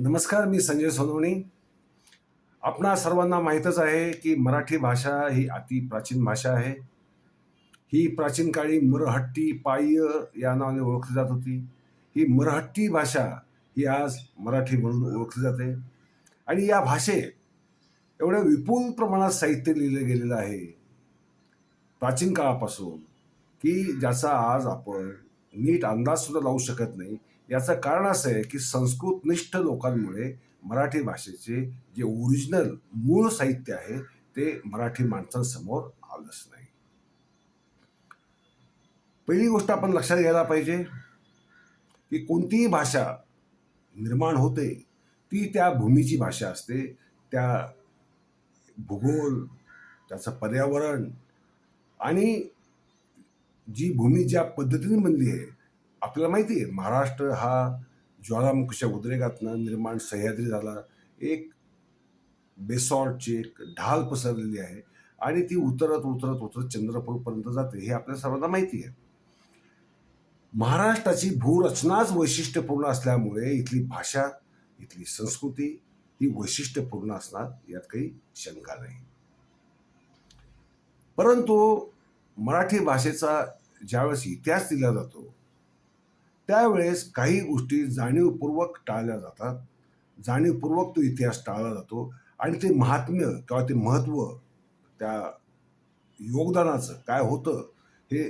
नमस्कार मी संजय सोनवणी. आपणा सर्वांना माहीतच आहे की मराठी भाषा ही अति प्राचीन भाषा आहे. ही प्राचीन काळी मरहट्टी पाय्य या नावाने ओळखली जात होती. ही मरहट्टी भाषा ही आज मराठी म्हणून ओळखली जाते. आणि या भाषेत एवढ्या विपुल प्रमाणात साहित्य लिहिलं गेलेलं आहे. प्राचीन काळापासून की ज्याचा आज आपण नीट अंदाजसुद्धा लावू शकत नाही याचं कारण असं आहे की संस्कृतनिष्ठ लोकांमुळे मराठी भाषेचे जे ओरिजिनल मूळ साहित्य आहे ते मराठी माणसांसमोर आलंच नाही. पहिली गोष्ट आपण लक्षात घ्यायला पाहिजे की कोणतीही भाषा निर्माण होते ती त्या भूमीची भाषा असते. त्या भूगोल त्याचं पर्यावरण आणि जी भूमी ज्या पद्धतीने बनली आहे आपल्याला माहिती आहे महाराष्ट्र हा ज्वालामुखीच्या उद्रेकातनं निर्माण सह्याद्री झाला. एक बेसॉल्टची एक ढाल पसरलेली आहे आणि ती उतरत उतरत उतरत चंद्रपूरपर्यंत जाते हे आपल्या सर्वांना माहिती आहे. महाराष्ट्राची भूरचनाच वैशिष्ट्यपूर्ण असल्यामुळे इथली भाषा इथली संस्कृती ही वैशिष्ट्यपूर्ण असणार यात काही शंका नाही. परंतु मराठी भाषेचा ज्यावेळेस इतिहास दिला जातो त्यावेळेस काही गोष्टी जाणीवपूर्वक टाळल्या जातात. जाणीवपूर्वक तो इतिहास टाळला जातो आणि ते महात्म्य किंवा ते महत्त्व त्या योगदानाचं काय होतं हे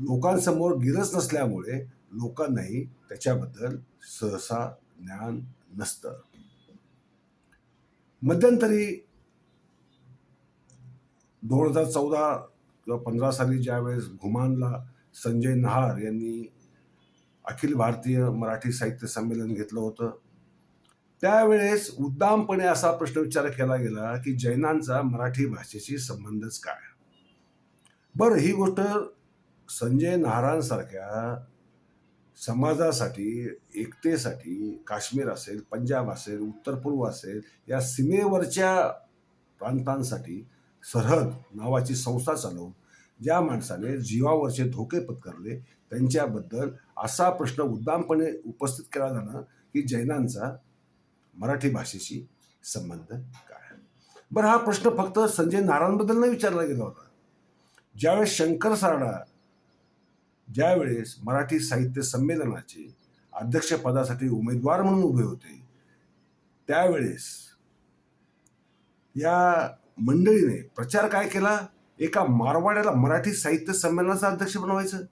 लोकांसमोर गिरच नसल्यामुळे लोकांनाही त्याच्याबद्दल सहसा ज्ञान नसतं. मध्यंतरी दोन हजार चौदा किंवा पंधरा साली ज्यावेळेस घुमानला संजय नहार यांनी अखिल भारतीय मराठी साहित्य संमेलन घेतलं होतं. त्यावेळेस उद्दामपणे असा प्रश्न विचार केला गेला की जैनांचा मराठी भाषेशी संबंधच काय? बरं ही गोष्ट संजय नारायणसारख्या समाजासाठी एकतेसाठी काश्मीर असेल पंजाब असेल उत्तर पूर्व असेल या सीमेवरच्या प्रांतांसाठी सरहद नावाची संस्था चालवून ज्या माणसाने जीवावरचे धोके पत्करले त्यांच्याबद्दल असा प्रश्न उद्दामपणे उपस्थित केला जाणं की जैनांचा मराठी भाषेशी संबंध काय? बरं हा प्रश्न फक्त संजय नारायणबद्दल नाही विचारला गेला होता. ज्यावेळेस शंकर सारडा ज्यावेळेस मराठी साहित्य संमेलनाचे अध्यक्षपदासाठी उमेदवार म्हणून उभे होते त्यावेळेस या मंडळीने प्रचार काय केला? एका मारवाड्याला मराठी साहित्य संमेलनाचा अध्यक्ष बनवायचं?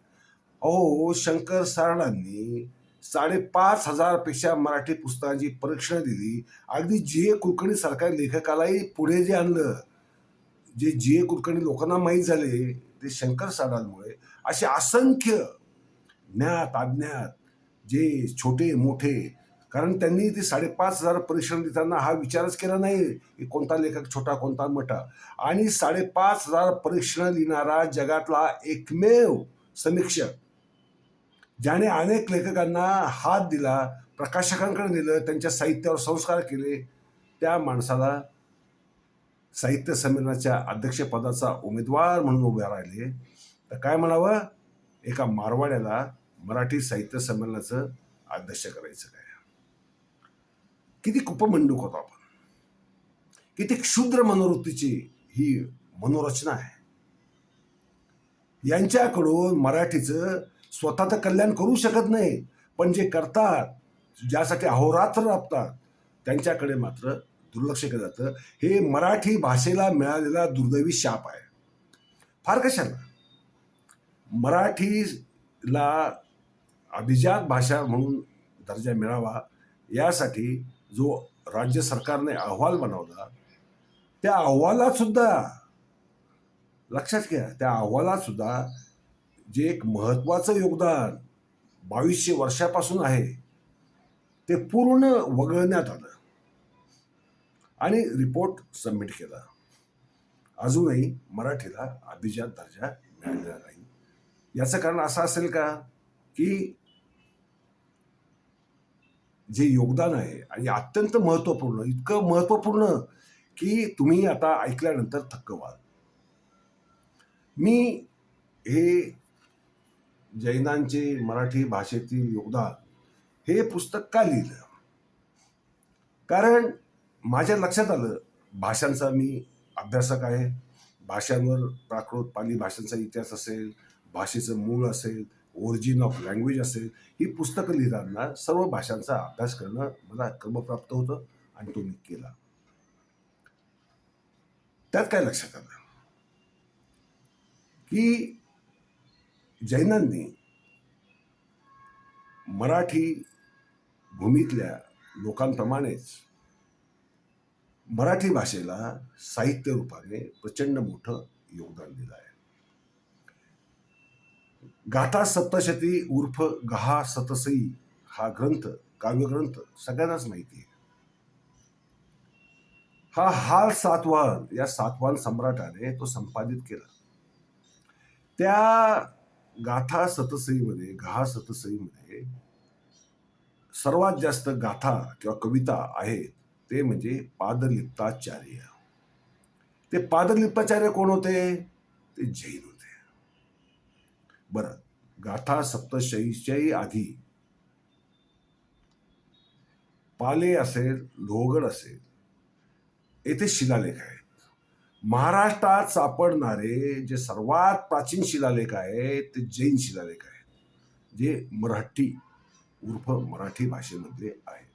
अहो शंकर सारळांनी साडेपाच हजारपेक्षा मराठी पुस्तकांची परीक्षणं दिली. अगदी जी ए कुलकर्णी सारख्या लेखकालाही पुढे जे आणलं जे जी ए कुलकर्णी लोकांना माहीत झाले ते शंकर सारडांमुळे असे असंख्य ज्ञात अज्ञात जे छोटे मोठे कारण त्यांनी ते साडेपाच हजार परीक्षण देताना हा विचारच केला नाही की कोणता लेखक छोटा कोणता मोठा. आणि साडेपाच हजार परीक्षण लिहिणारा जगातला एकमेव समीक्षक ज्याने अनेक लेखकांना हात दिला प्रकाशकांकडे नेलं त्यांच्या साहित्यावर संस्कार केले त्या माणसाला साहित्य संमेलनाच्या अध्यक्षपदाचा उमेदवार म्हणून उभे राहिले. तर काय म्हणावं? एका मारवाड्याला मराठी साहित्य संमेलनाचं अध्यक्ष करायचं काय? किती कुपमंडूक होतो आपण. किती क्षुद्र मनोवृत्तीची ही मनोरचना आहे. यांच्याकडून मराठीचं स्वतःचं कल्याण करू शकत नाही पण जे करतात ज्यासाठी अहोरात्र राबतात त्यांच्याकडे मात्र दुर्लक्ष केलं जातं. हे मराठी भाषेला मिळालेला दुर्दैवी शाप आहे. फार कशाला? मराठीला अभिजात भाषा म्हणून दर्जा मिळावा यासाठी जो राज्य सरकारने अहवाल बनवला त्या अहवालात सुद्धा लक्षात घ्या त्या अहवालात सुद्धा जे एक महत्त्वाचं योगदान बावीसशे वर्षापासून आहे ते पूर्ण वगळण्यात आलं. आणि रिपोर्ट सबमिट केला. अजूनही मराठीला अभिजात दर्जा मिळालेला नाही. याचं कारण असं असेल का? की जे योगदान आहे आणि अत्यंत महत्त्वपूर्ण इतकं महत्त्वपूर्ण की तुम्ही आता ऐकल्यानंतर थक्क व्हाल. मी हे जैनांचे मराठी भाषेतील योगदान हे पुस्तक का लिहिलं? कारण माझ्या लक्षात आलं भाषांचा मी अभ्यासक आहे. भाषांवर प्राकृत पाली भाषांचा इतिहास असेल भाषेचं मूळ असेल ओरिजिन ऑफ लँग्वेज असेल ही पुस्तकं लिहिताना सर्व भाषांचा अभ्यास करणं मला क्रमप्राप्त होतं आणि तो मी केला. त्यात काय लक्षात आलं? की जैनांनी मराठी भूमीतल्या लोकांप्रमाणेच मराठी भाषेला साहित्य रूपाने प्रचंड मोठं योगदान दिलं आहे. गाथा सप्तशती उर्फ गहा सतसई हा ग्रंथ काव्यग्रंथ सगळ्यांनाच माहिती आहे. हा हाल सातवाहन या सातवाहन सम्राटाने तो संपादित केला. त्या गाथा सतसईमध्ये गहा सतसईमध्ये सर्वात जास्त गाथा किंवा कविता आहेत ते म्हणजे पादलिप्ताचार्य. ते पादलिप्ताचार्य कोण होते? ते जैन होते. बरं गाथा सप्तशईच्याही आधी पाले असेल लोहगड असेल येथे शिलालेख आहेत. महाराष्ट्रात सापडणारे जे सर्वात प्राचीन शिलालेख आहेत ते जैन शिलालेख आहेत जे मराठी उर्फ मराठी भाषेमधले आहेत.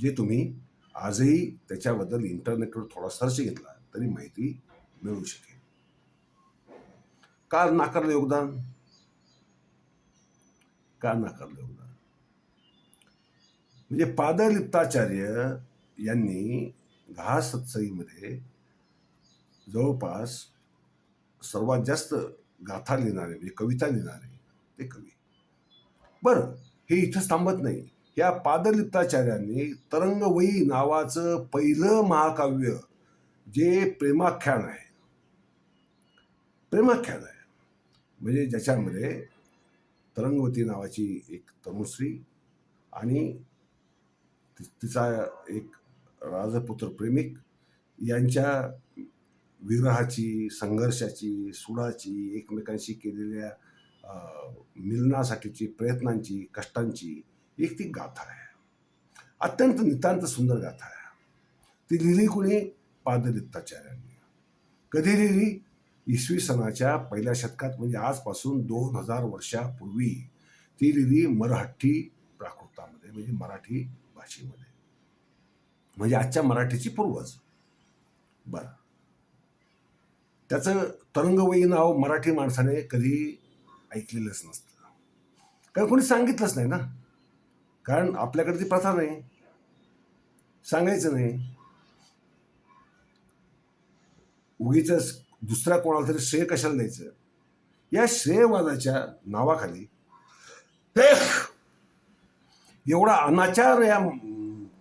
जे तुम्ही आजही त्याच्याबद्दल इंटरनेटवर थोडा सर्च घेतला तरी माहिती मिळू शकेल. का नाकारलं योगदान? का नाकारलं योगदान? म्हणजे पादलिप्ताचार्य यांनी घा सत्सईमध्ये जवळपास सर्वात जास्त गाथा लिहिणारे म्हणजे कविता लिहिणारे ते कवी. बरं हे इथंच थांबत नाही. या पादलिप्ताचार्यांनी तरंगवयी नावाचं पहिलं महाकाव्य जे प्रेमाख्यान आहे प्रेमाख्यान आहे. म्हणजे ज्याच्यामध्ये तरंगवती नावाची एक तनुश्री आणि ति- तिचा एक राजपुत्र प्रेमिक यांच्या विरहाची संघर्षाची सुडाची एकमेकांशी केलेल्या मिलनासाठीची प्रयत्नांची कष्टांची एक ती गाथा आहे. अत्यंत नितांत सुंदर गाथा आहे. ती लिहिली कुणी? पादरित्ताचार्यांनी कधी लिहिली? इसवी सणाच्या पहिल्या शतकात म्हणजे आजपासून दोन हजार वर्षापूर्वी ती लिहिली मराठी प्राकृतामध्ये म्हणजे मराठी भाषेमध्ये. म्हणजे आजच्या मराठीची पूर्वज. बरं. त्याचं तरंगवयी नाव मराठी माणसाने कधी ऐकलेलंच नसतं. कारण कोणी सांगितलंच नाही ना. कारण आपल्याकडे ती प्रथा नाही. सांगायचं नाही. उगीच दुसऱ्या कोणाला तरी श्रेय कशाला द्यायचं? या श्रेयवादाच्या नावाखाली एवढा अनाचार या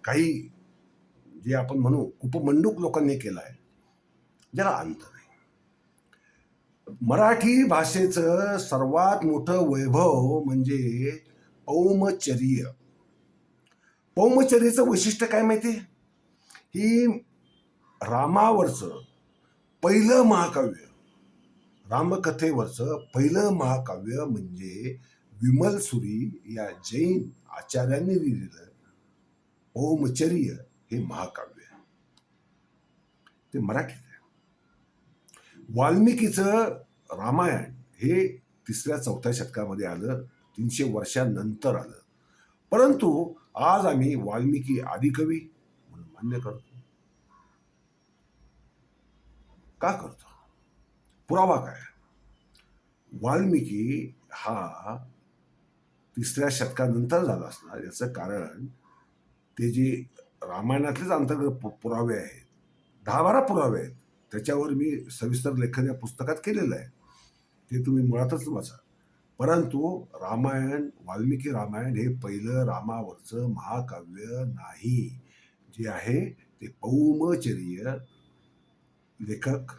काही जे आपण म्हणू उपमंडूक लोकांनी केला आहे ज्याला अंत मराठी भाषेचं सर्वात मोठं वैभव म्हणजे पौमचर्य. पौमचर्याचं वैशिष्ट्य काय माहिती? ही रामावरचं पहिलं महाकाव्य रामकथेवरचं पहिलं महाकाव्य म्हणजे विमलसुरी या जैन आचार्यांनी लिहिलेलं ओमचर्य हे महाकाव्य. ते मराठी वाल्मिकीचं रामायण हे तिसऱ्या चौथ्या शतकामध्ये आलं तीनशे वर्षांनंतर आलं. परंतु आज आम्ही वाल्मिकी आदिकवी म्हणून मान्य करतो. का करतो? पुरावा काय? वाल्मिकी हा तिसऱ्या शतकानंतर झाला असणार याचं कारण ते जे रामायणातलेच अंतर्गत पु- पुरावे आहेत दहा बारा पुरावे आहेत त्याच्यावर मी सविस्तर लेखन या पुस्तकात केलेलं आहे. ते तुम्ही मुळातच वाचा. परंतु रामायण वाल्मिकी रामायण हे पहिलं रामावरचं महाकाव्य नाही. जे आहे ते पौमचर्य लेखक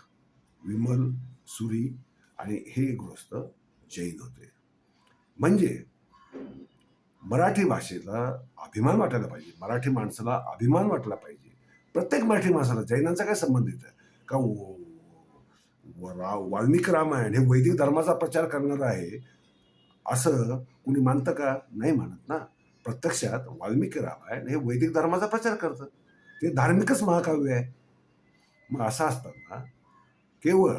विमल सुरी आणि हे गृहस्थ जैन होते. म्हणजे मराठी भाषेला अभिमान वाटायला पाहिजे. मराठी माणसाला अभिमान वाटला पाहिजे. प्रत्येक मराठी माणसाला जैनांचा काय संबंध आहे का व- रा- रामायण हे वैदिक धर्माचा प्रचार करणार आहे असं कुणी मानतं का? नाही मानत ना. प्रत्यक्षात वाल्मिकी रामायण हे वैदिक धर्माचा प्रचार करतं. ते धार्मिकच महाकाव्य आहे. मग असं असताना केवळ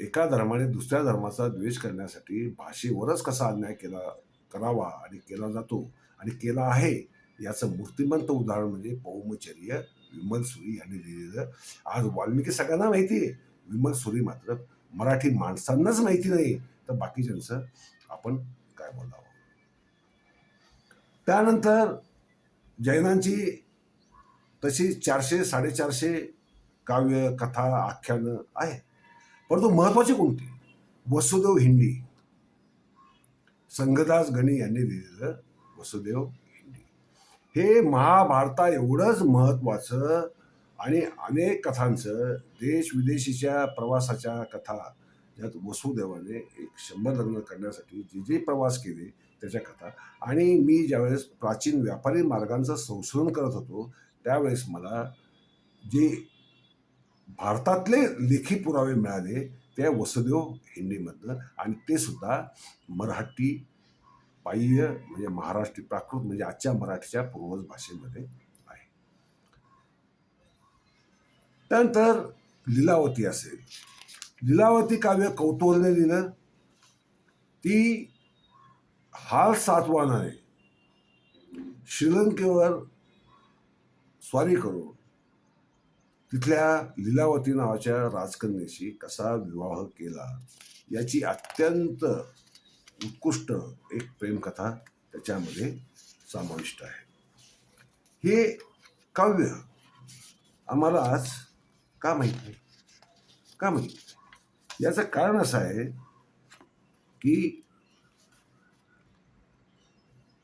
एका धर्माने दुसऱ्या धर्माचा द्वेष करण्यासाठी भाषेवरच कसा अन्याय केला करावा आणि केला जातो आणि केला आहे याचं मूर्तिमंत उदाहरण म्हणजे पौमचर्य विमल सुरी यांनी लिहिलेलं. आज वाल्मिकी सगळ्यांना माहिती आहे. विमल सुरी मात्र मराठी माणसांनाच माहिती नाही. तर बाकीच्यांचं आपण काय बोलावं? त्यानंतर जैनांची तशी चारशे साडेचारशे काव्य कथा आख्यानं आहे परंतु महत्वाची कोणती? वसुदेव हिंदी संगदास गणी यांनी लिहिलेलं वसुदेव हे महाभारता एवढंच महत्वाचं आणि अनेक कथांचं देश विदेशीच्या प्रवासाच्या कथा ज्यात वसुदेवाने एक शंभर लग्न करण्यासाठी जे जे प्रवास केले त्याच्या कथा. आणि मी ज्यावेळेस प्राचीन व्यापारी मार्गांचं संशोधन करत होतो त्यावेळेस मला जे भारतातले लेखी पुरावे मिळाले ते वसुदेव हिंदीमधनं आणि ते सुद्धा मराठी बाह्य म्हणजे महाराष्ट्री प्राकृत म्हणजे आजच्या मराठीच्या पूर्वज भाषेमध्ये आहे. त्यानंतर लीलावती असेल. लीलावती काव्य कौतूहलने लिहिलं. ती हाल सातवानाने श्रीलंकेवर स्वारी करून तिथल्या लीलावती नावाच्या राजकन्याशी कसा विवाह केला याची अत्यंत उत्कृष्ट एक प्रेमकथा त्याच्यामध्ये समाविष्ट आहे. हे काव्य आम्हाला आज का माहीत नाही? का माहीत याचं कारण असं आहे की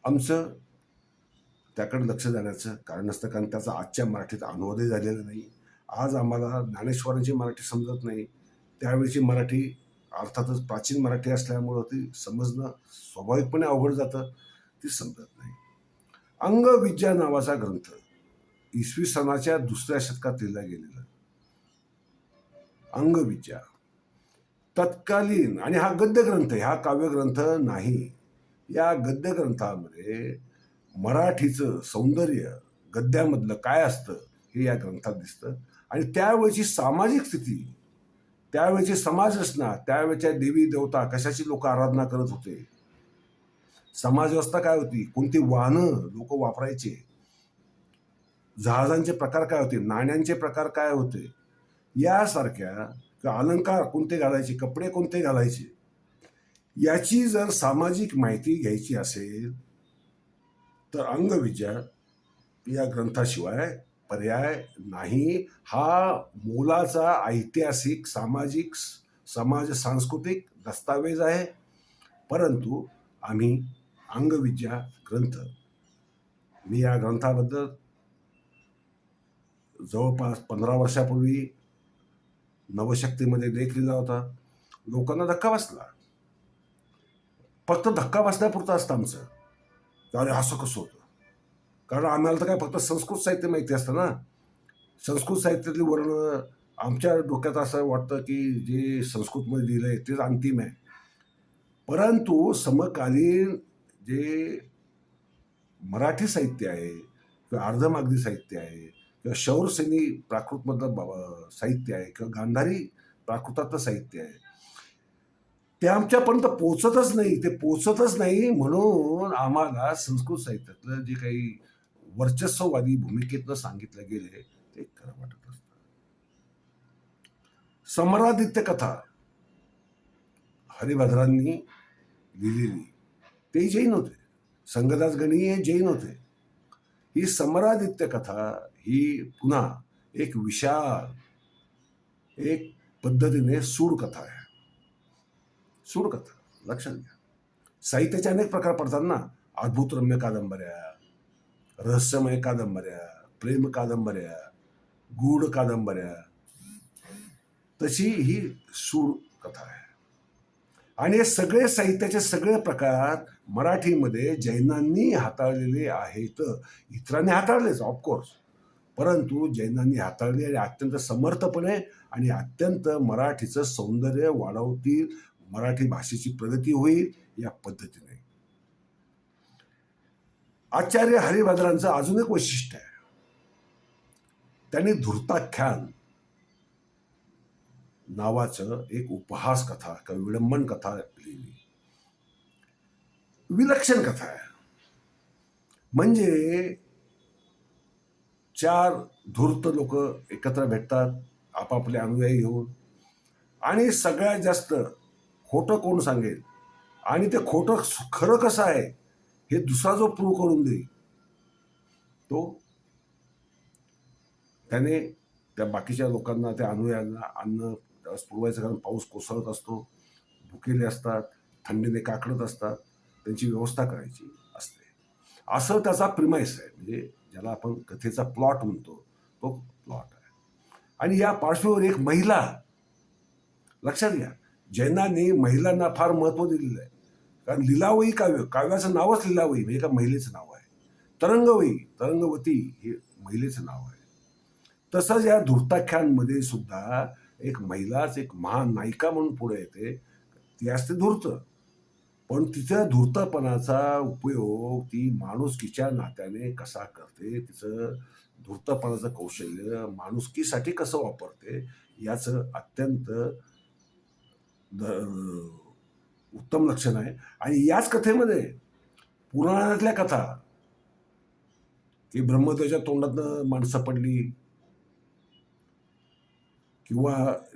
आमचं त्याकडे लक्ष जाण्याचं कारण नसतं कारण त्याचा आजच्या मराठीत अनुवादही झालेला नाही. आज आम्हाला ज्ञानेश्वरांची मराठी समजत नाही. त्यावेळीची मराठी अर्थातच प्राचीन मराठी असल्यामुळं ती समजणं स्वाभाविकपणे अवघड जातं ती समजत नाही. अंगविद्या नावाचा ग्रंथ इसवी सनाच्या दुसऱ्या शतकात लिहिला गेलेला अंगविद्या तत्कालीन आणि हा गद्य ग्रंथ हा काव्यग्रंथ नाही. या गद्य ग्रंथामध्ये मराठीचं सौंदर्य गद्यामधलं काय असतं हे या ग्रंथात दिसतं. आणि त्यावेळची सामाजिक स्थिती त्यावेळची समाज रचना त्यावेळच्या देवी देवता कशाची लोक आराधना करत होते? समाजव्यवस्था काय होती? कोणती वाहनं लोक वापरायचे? जहाजांचे प्रकार काय होते? नाण्यांचे प्रकार काय होते? यासारख्या अलंकार कोणते घालायचे? कपडे कोणते घालायचे? याची जर सामाजिक माहिती घ्यायची असेल तर अंगविद्या या ग्रंथाशिवाय पर्याय नाही. हा मोलाचा ऐतिहासिक सामाजिक समाज सांस्कृतिक दस्तावेज आहे. परंतु आम्ही अंगविद्या ग्रंथ मी या ग्रंथाबद्दल जवळपास पंधरा वर्षापूर्वी नवशक्तीमध्ये लेख लिहिला होता. लोकांना धक्का बसला. फक्त धक्का बसण्यापुरता असतं आमचं. अरे असं कसं होतं? कारण आम्हाला तर काय फक्त संस्कृत साहित्य माहिती असतं ना. संस्कृत साहित्यातली वर्ण आमच्या डोक्यात असं वाटतं की जे संस्कृतमध्ये लिहिलं आहे तेच अंतिम आहे. परंतु समकालीन जे मराठी साहित्य आहे किंवा अर्धमागधी साहित्य आहे किंवा शौरसेनी प्राकृतमधलं ब- साहित्य आहे किंवा गांधारी प्राकृतातलं साहित्य आहे. ते आमच्यापर्यंत पोचतच नाही ते पोचतच नाही म्हणून आम्हाला संस्कृत साहित्यातलं जे काही वर्चस्ववादी भूमिकेतनं सांगितलं गेले ते खरं वाटत असत. समरादित्य कथा हरिभद्रांनी लिहिलेली ते जैन होते. संगदास गणी हे जैन होते. ही समरादित्य कथा ही पुन्हा एक विशाल एक पद्धतीने सूड कथा आहे. सूड कथा लक्षात घ्या. साहित्याचे अनेक प्रकार पडतात ना अद्भुत रम्य कादंबऱ्या रहस्यमय कादंबऱ्या प्रेम कादंबऱ्या गूढ कादंबऱ्या. तशी ही सूड कथा आहे. आणि हे सगळे साहित्याचे सगळे प्रकार मराठीमध्ये जैनांनी हाताळलेले आहेत. इतरांनी हाताळलेच ऑफकोर्स परंतु जैनांनी हाताळले आणि अत्यंत समर्थपणे आणि अत्यंत मराठीचं सौंदर्य वाढवतील मराठी भाषेची प्रगती होईल या पद्धतीने. आचार्य हरिभद्रांचं अजून एक वैशिष्ट्य आहे. त्यांनी धूर्ताख्यान नावाचं एक उपहास कथा किंवा विडंबन कथा लिहिली. विलक्षण कथा आहे. म्हणजे चार धूर्त लोक एकत्र भेटतात आपापले अनुयायी घेऊन आणि सगळ्यात जास्त खोटं कोण सांगेल? आणि ते खोटं खरं कसं आहे? हे दुसरा जो प्रूव्ह करून देईल तो त्याने त्या बाकीच्या लोकांना त्या अनुयायांना अन्न पुरवायचं कारण पाऊस कोसळत असतो भुकेले असतात थंडीने काकडत असतात त्यांची व्यवस्था करायची असते. असं त्याचा प्रिमाइस आहे. म्हणजे ज्याला आपण कथेचा प्लॉट म्हणतो तो प्लॉट आहे. आणि या पार्श्वभूमीवर एक महिला लक्षात घ्या जैनाने महिलांना फार महत्त्व दिलेलं आहे. कारण लिलावई काव्य काव्याचं नावच लिलावई म्हणजे एका महिलेचं नाव आहे. तरंगवई तरंगवती हे महिलेचं नाव आहे. तसंच या धूर्ताख्यांमध्ये सुद्धा एक महिलाच एक महान नायिका म्हणून पुढे येते ती असते धूर्त. पण तिच्या धूर्तपणाचा उपयोग ती माणुसकीच्या नात्याने कसा करते तिचं धूर्तपणाचं कौशल्य माणुसकीसाठी कसं वापरते याचं अत्यंत द- उत्तम लक्षण आहे. आणि याच कथेमध्ये पुराणातल्या कथा की ब्रह्मदेवाच्या तोंडातनं माणसं पडली किंवा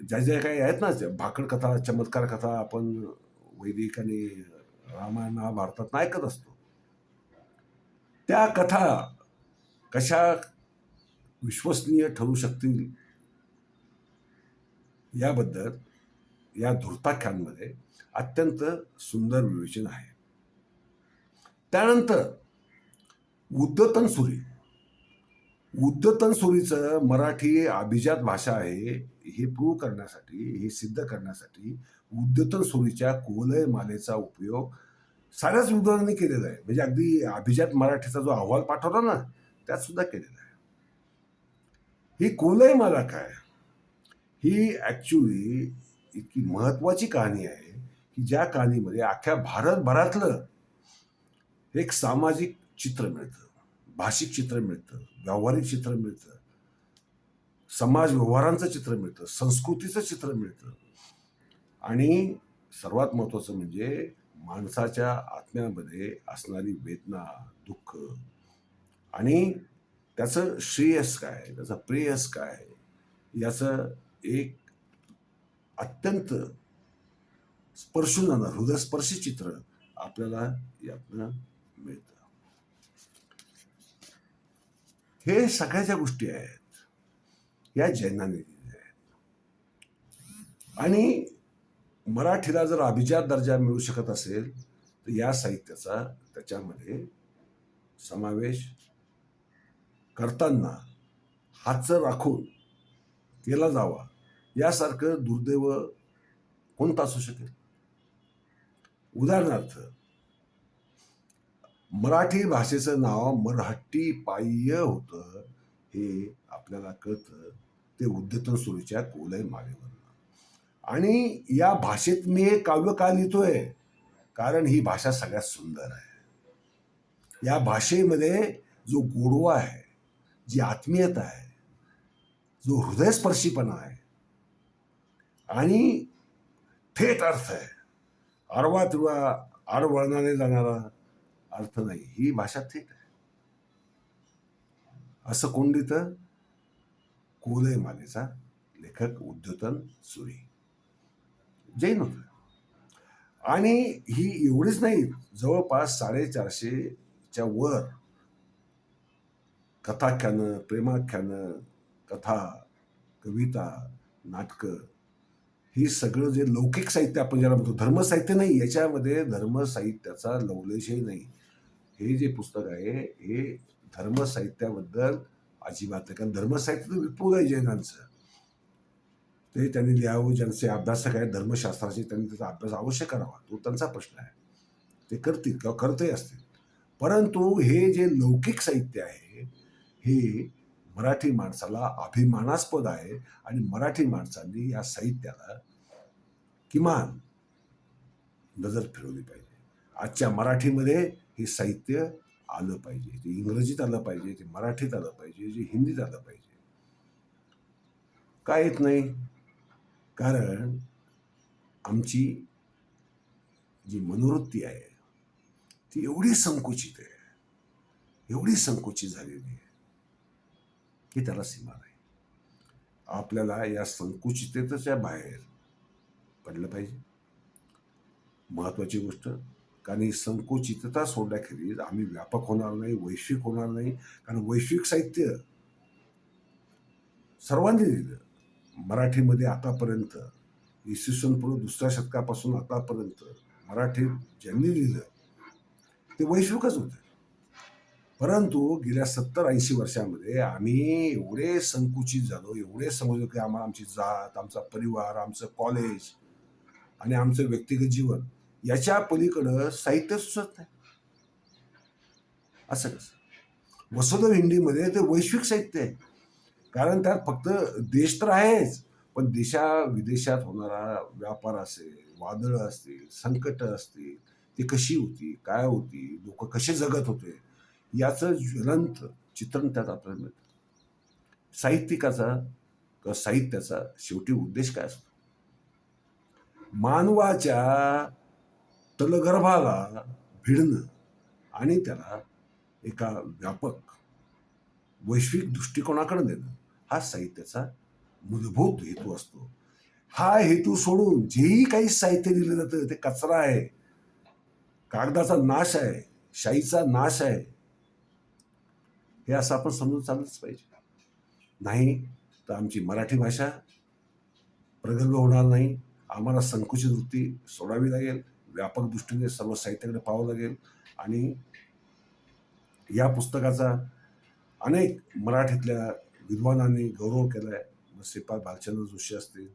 ज्या ज्या काही आहेत ना भाकड कथा चमत्कार कथा आपण वैदिक आणि रामायण महाभारतात ऐकत असतो. त्या कथा कशा विश्वसनीय ठरू शकतील याबद्दल या धूर्ताख्यांमध्ये अत्यंत सुंदर विवेचन आहे. त्यानंतर उद्दतन सुरी. उद्यतन सुरीचं मराठी अभिजात भाषा आहे. हे प्रूव्ह करण्यासाठी हे सिद्ध करण्यासाठी उद्यतन सुरीच्या कोलय मालेचा उपयोग साऱ्याच विद्वानांनी केलेला आहे. म्हणजे अगदी अभिजात मराठीचा जो अहवाल पाठवला ना त्यात सुद्धा केलेला आहे. ही कोलय माला काय? ही ॲक्च्युली इतकी महत्त्वाची कहाणी आहे की ज्या कहाणीमध्ये अख्ख्या भारतभरातलं एक सामाजिक चित्र मिळतं भाषिक चित्र मिळतं व्यावहारिक चित्र मिळतं समाज व्यवहारांचं चित्र मिळतं संस्कृतीचं चित्र मिळतं. आणि सर्वात महत्त्वाचं म्हणजे माणसाच्या आत्म्यामध्ये असणारी वेदना दुःख आणि त्याचं श्रेयस काय त्याचं प्रेयस काय याचं एक अत्यंत स्पर्शून जाणार हृदयस्पर्शी चित्र आपल्याला यातनं मिळतं. हे सगळ्या ज्या गोष्टी आहेत. या जैनाने आहेत. आणि मराठीला जर अभिजात दर्जा मिळू शकत असेल तर या साहित्याचा त्याच्यामध्ये समावेश करताना हातचं राखून केला जावा. यासारखं दुर्दैव कोणतं असू शकेल? उदाहरणार्थ मराठी भाषेचं नाव मराठी पाय्य होतं हे आपल्याला कळतं. ते उद्यतन सुरूच्या कोलय मालेवर आणि या भाषेत मी हे काव्य का लिहितोय? कारण ही भाषा सगळ्यात सुंदर आहे. या भाषेमध्ये जो गोडवा आहे जी आत्मीयता आहे जो हृदयस्पर्शीपणा आहे आणि थेट अर्थ आहे. आडवा तिरवा आडवळणाने जाणारा अर्थ नाही. ही भाषा थेट आहे. असं कोंडित कोलय मालेचा लेखक उद्योतन सुरी. जैन होता. आणि ही एवढीच नाही जवळपास साडेचारशेच्या वर कथाख्यानं प्रेमाख्यानं कथा कविता नाटकं ही सगळं जे लौकिक साहित्य आपण ज्याला म्हणतो धर्मसाहित्य नाही याच्यामध्ये धर्मसाहित्याचा लवलेशही नाही. हे जे पुस्तक आहे हे धर्मसाहित्याबद्दल अजिबात नाही. कारण धर्मसाहित्य विपुल आहे जैनांचं ते त्यांनी लिहावं ज्यांचे अभ्यासक आहेत धर्मशास्त्राचे त्यांनी त्याचा अभ्यास अवश्य करावा. तो त्यांचा प्रश्न आहे. ते करतील किंवा करतही असतील. परंतु हे जे लौकिक साहित्य आहे हे मराठी माणसाला अभिमानास्पद आहे आणि मराठी माणसांनी या साहित्याला किमान नजर फिरवली पाहिजे. आजच्या मराठीमध्ये हे साहित्य आलं पाहिजे. ते इंग्रजीत आलं पाहिजे ते मराठीत आलं पाहिजे जे हिंदीत आलं पाहिजे. का येत नाही? कारण आमची जी मनोवृत्ती आहे ती एवढी संकुचित आहे. एवढी संकुचित झालेली आहे की त्याला सीमा नाही. आपल्याला या संकुचिततेच्या बाहेर पडलं पाहिजे. महत्वाची गोष्ट कारण ही संकुचितता सोडण्याखेरीज आम्ही व्यापक होणार नाही वैश्विक होणार नाही कारण वैश्विक साहित्य सर्वांनी लिहिलं मराठीमध्ये आतापर्यंत इसवी सन पूर्व दुसऱ्या शतकापासून आतापर्यंत मराठीत ज्यांनी लिहिलं ते वैश्विकच होते. परंतु गेल्या सत्तर ऐंशी वर्षामध्ये आम्ही एवढे संकुचित झालो एवढे समजलो की आम्हाला आमची जात आमचा परिवार आमचं कॉलेज आणि आमचं व्यक्तिगत जीवन याच्या पलीकडं साहित्य सुचत नाही. असं कसं? वसुधव हिंदीमध्ये ते वैश्विक साहित्य आहे. कारण त्यात फक्त देश तर आहेच पण देशा विदेशात होणारा व्यापार असेल वादळं असतील संकट असतील ती कशी होती काय होती लोक कसे जगत होते याचं ज्वलंत चित्रण त्यात आपल्याला मिळतं. साहित्यिकाचा किंवा साहित्याचा शेवटी उद्देश काय असतो? मानवाच्या तलगर्भाला भिडणं आणि त्याला एका व्यापक वैश्विक दृष्टिकोनाकडे नेणं हा साहित्याचा मूलभूत हेतू असतो. हा हेतू सोडून जेही काही साहित्य दिलं जातं ते कचरा आहे कागदाचा नाश आहे शाईचा नाश आहे हे असं आपण समजून चाललंच पाहिजे. नाही तर आमची मराठी भाषा प्रगल्भ होणार नाही. आम्हाला संकुचित वृत्ती सोडावी लागेल व्यापक दृष्टीने सर्व साहित्याकडे पाहावं लागेल आणि या पुस्तकाचा अनेक मराठीतल्या विद्वानांनी गौरव केला आहे मग श्रीपाद भालचंद्र जोशी असतील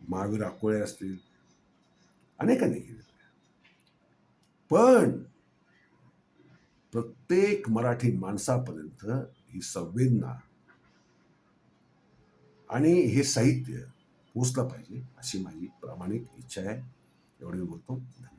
महावीर आकोळे असतील अनेकांनी केले पण प्रत्येक मराठी माणसापर्यंत ही संवेदना आणि हे साहित्य पोचला पाहिजे अशी माझी प्रामाणिक इच्छा आहे. एवढे बोलतो. धन्यवाद.